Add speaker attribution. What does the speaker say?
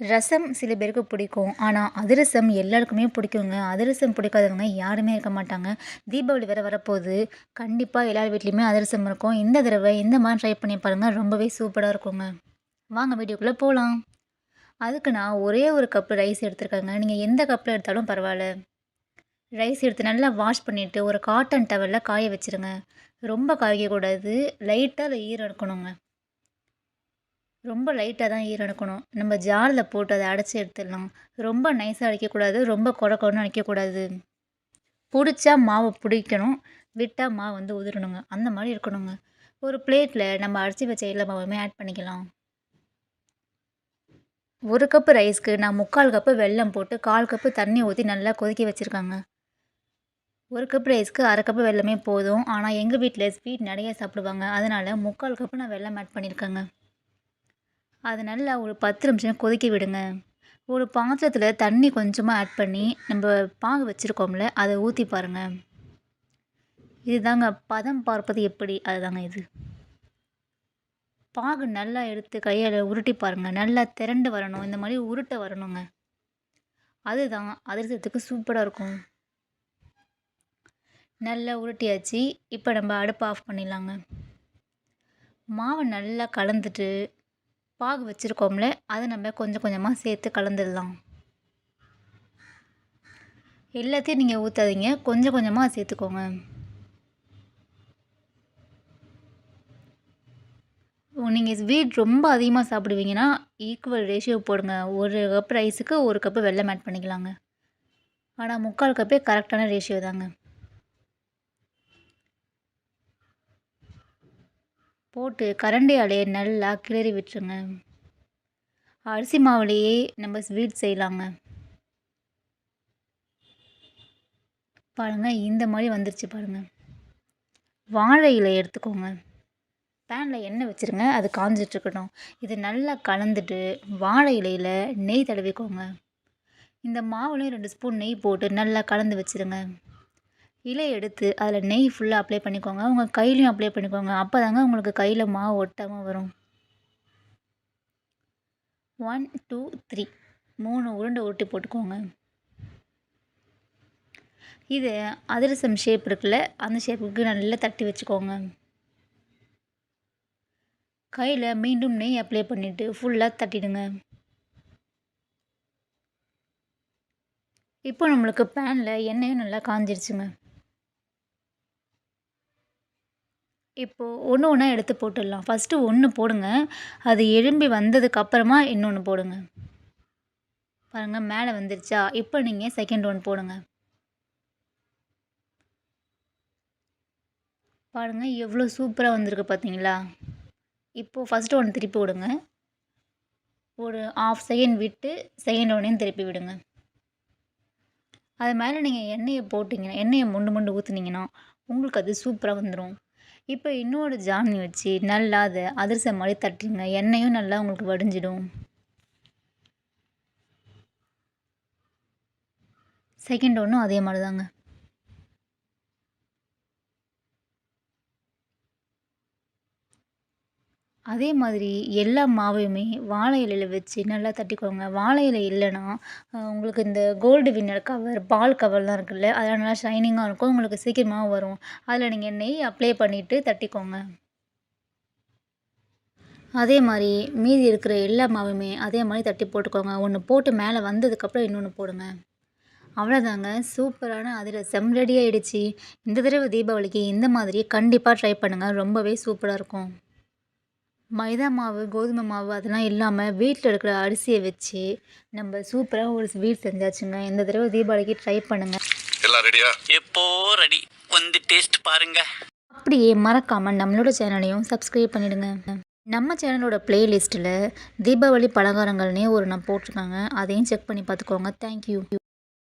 Speaker 1: ரசம் சில பேருக்கு பிடிக்கும். ஆனால் அதிரசம் எல்லாருக்குமே பிடிக்குங்க. அதிரசம் பிடிக்காதவங்க யாருமே இருக்க மாட்டாங்க. தீபாவளி வேறு வரப்போகுது. கண்டிப்பாக எல்லார் வீட்லேயுமே அதிரசம் இருக்கும். இந்த தடவை இந்த மாதிரி ட்ரை பண்ணி பாருங்கள் ரொம்பவே சூப்பராக இருக்குங்க. வாங்க வீடியோக்குள்ளே போகலாம் அதுக்கு நான் ஒரே ஒரு கப்பு ரைஸ் எடுத்துருக்கேங்க. நீங்கள் எந்த கப்பில் எடுத்தாலும் பரவாயில்ல. ரைஸ் எடுத்து நல்லா வாஷ் பண்ணிவிட்டு ஒரு காட்டன் டவலில் காய வச்சுருங்க. ரொம்ப காய்க்கக்கூடாது லைட்டாக அதை ஈரம் இருக்கணுங்க ரொம்ப லைட்டாக தான் ஈரம் எடுக்கணும் நம்ம ஜாரில் போட்டு அதை அடைச்சி எடுத்துடலாம். ரொம்ப நைஸாக அடிக்கக்கூடாது. ரொம்ப குறை குறைன்னு அடிக்கக்கூடாது. பிடிச்சா மாவு பிடிக்கணும். விட்டால் மாவு வந்து உதிரணுங்க. அந்த மாதிரி இருக்கணுங்க. ஒரு பிளேட்டில் நம்ம அரைச்சி வச்ச எல்லா மாவுமே ஆட் பண்ணிக்கலாம். ஒரு கப்பு ரைஸ்க்கு நான் முக்கால் கப்பு வெல்லம் போட்டு கால் கப்பு தண்ணி ஊற்றி நல்லா கொதிக்க வச்சுருக்காங்க. ஒரு கப் ரைஸ்க்கு அரை கப்பு வெள்ளமே போதும். ஆனால் எங்கள் வீட்டில் ஸ்வீட் நிறைய சாப்பிடுவாங்க. அதனால் முக்கால் கப்பு நான் வெள்ளம் ஆட் பண்ணியிருக்கேங்க. அது நல்லா ஒரு பத்து நிமிஷம் கொதிக்க விடுங்க. ஒரு பாத்திரத்தில் தண்ணி கொஞ்சமாக ஆட் பண்ணி நம்ம பாகு வச்சுருக்கோம்ல அதை ஊற்றி பாருங்கள் இதுதாங்க பதம் பார்ப்பது எப்படி? அதுதாங்க இது. பாகு நல்லா எடுத்து கையால் உருட்டி பாருங்கள் நல்லா திரண்டு வரணும். இந்த மாதிரி உருட்ட வரணுங்க. அதுதான் அதிர்சத்துக்கு சூப்பராக இருக்கும். நல்லா உருட்டியாச்சு. இப்போ நம்ம அடுப்பை ஆஃப் பண்ணிடலாங்க. மாவை நல்லா கலந்துட்டு பாகு வச்சுருக்கோம்ல அதை நம்ம கொஞ்சம் கொஞ்சமாக சேர்த்து கலந்துடலாம். எல்லாத்தையும் நீங்கள் ஊற்றாதீங்க கொஞ்சம் கொஞ்சமாக சேர்த்துக்கோங்க. நீங்கள் ஸ்வீட் ரொம்ப அதிகமாக சாப்பிடுவீங்கன்னா ஈக்குவல் ரேஷியோ போடுங்க. ஒரு கப் ரைஸுக்கு ஒரு கப்பு வெள்ளம் ஆட் பண்ணிக்கலாங்க. ஆனால் முக்கால் கப்பே கரெக்டான ரேஷியோ தாங்க. போட்டு கரண்டியாலே நல்லா கிளறி விட்டுருங்க. அரிசி மாவுலேயே நம்ம ஸ்வீட் செய்யலாங்க. பாருங்கள் இந்த மாதிரி வந்துருச்சு பாருங்கள் வாழை இலை எடுத்துக்கோங்க. பேனில் எண்ணெய் வச்சுருங்க அது காஞ்சிட்ருக்கட்டும். இது நல்லா கலந்துட்டு வாழை இலையில் நெய் தடவிக்கோங்க. இந்த மாவுலேயும் ரெண்டு ஸ்பூன் நெய் போட்டு நல்லா கலந்து வச்சுருங்க. இலை எடுத்து அதில் நெய் ஃபுல்லாக அப்ளை பண்ணிக்கோங்க. உங்கள் கையிலையும் அப்ளை பண்ணிக்கோங்க. அப்போ தாங்க உங்களுக்கு கையில் மாவு ஒட்டாமல் வரும். ஒன் டூ த்ரீ மூணு உருண்டை ஒட்டி போட்டுக்கோங்க. இது அதிரசம் ஷேப் இருக்குல்ல அந்த ஷேப்புக்கு நல்லா தட்டி வச்சுக்கோங்க. கையில் மீண்டும் நெய் அப்ளை பண்ணிவிட்டு ஃபுல்லாக தட்டிடுங்க. இப்போ நம்மளுக்கு பேனில் எண்ணெயும் நல்லா காஞ்சிருச்சுங்க. இப்போது ஒன்று ஒன்றா எடுத்து போட்டுடலாம். ஃபஸ்ட்டு ஒன்று போடுங்க. அது எழும்பி வந்ததுக்கப்புறமா இன்னொன்று போடுங்க. பாருங்கள் மேலே வந்துருச்சா? இப்போ நீங்கள் செகண்ட் ஒன் போடுங்க. பாருங்கள் எவ்வளோ சூப்பராக வந்திருக்கு பார்த்தீங்களா இப்போது ஃபஸ்ட்டு ஒன்று திருப்பி விடுங்க. ஒரு ஆஃப் செகண்ட் விட்டு செகண்ட் ஒன்றையும் திருப்பி விடுங்க. அது மேலே நீங்கள் எண்ணெயை போட்டிங்கன்னா எண்ணெயை முண்டு முண்டு ஊற்றுனீங்கன்னா உங்களுக்கு அது சூப்பராக வந்துடும் இப்போ இன்னொரு ஜாமி வச்சு நல்லா அதை அதிரசம் மாதிரி தட்டுங்க. எண்ணெயும் நல்லா உங்களுக்கு வடிஞ்சிடும். செகண்ட் ஒன்றும் அதே மாதிரி தாங்க. அதே மாதிரி எல்லா மாவையுமே வாழை இலையில் வச்சு நல்லா தட்டிக்கோங்க. வாழை இலை இல்லைன்னா உங்களுக்கு இந்த கோல்டு வின்னர் கவர் பால் கவர்லாம் இருக்குல்ல அதெல்லாம் நல்லா ஷைனிங்காக இருக்கும். உங்களுக்கு சீக்கிரமாக வரும். அதில் நீங்கள் நெய் அப்ளை பண்ணிவிட்டு தட்டிக்கோங்க. அதே மாதிரி மீதி இருக்கிற எல்லா மாவுமே அதே மாதிரி தட்டி போட்டுக்கோங்க. ஒன்று போட்டு மேலே வந்ததுக்கப்புறம் இன்னொன்று போடுங்க. அவ்வளோதாங்க சூப்பரான அதிரசம் ரெடி ஆகிடுச்சி இந்த தடவை தீபாவளிக்கு இந்த மாதிரி கண்டிப்பாக ட்ரை பண்ணுங்கள் ரொம்பவே சூப்பராக இருக்கும். மைதா மாவு கோதுமை மாவு அதெல்லாம் இல்லாமல் வீட்டில் இருக்கிற அரிசியை வச்சு நம்ம சூப்பராக ஒரு ஸ்வீட் செஞ்சாச்சுங்க. இந்த தடவை தீபாவளிக்கு ட்ரை பண்ணுங்கள்
Speaker 2: எல்லாம் ரெடியா
Speaker 3: எப்போ ரெடி வந்து டேஸ்ட் பாருங்க.
Speaker 1: அப்படியே மறக்காமல் நம்மளோட சேனலையும் சப்ஸ்கிரைப் பண்ணிடுங்க. நம்ம சேனலோட பிளேலிஸ்ட்டில் தீபாவளி பலகாரங்கள்னே ஒரு நான் போட்டிருக்காங்க. அதையும் செக் பண்ணி பார்த்துக்கோங்க. தேங்க்யூ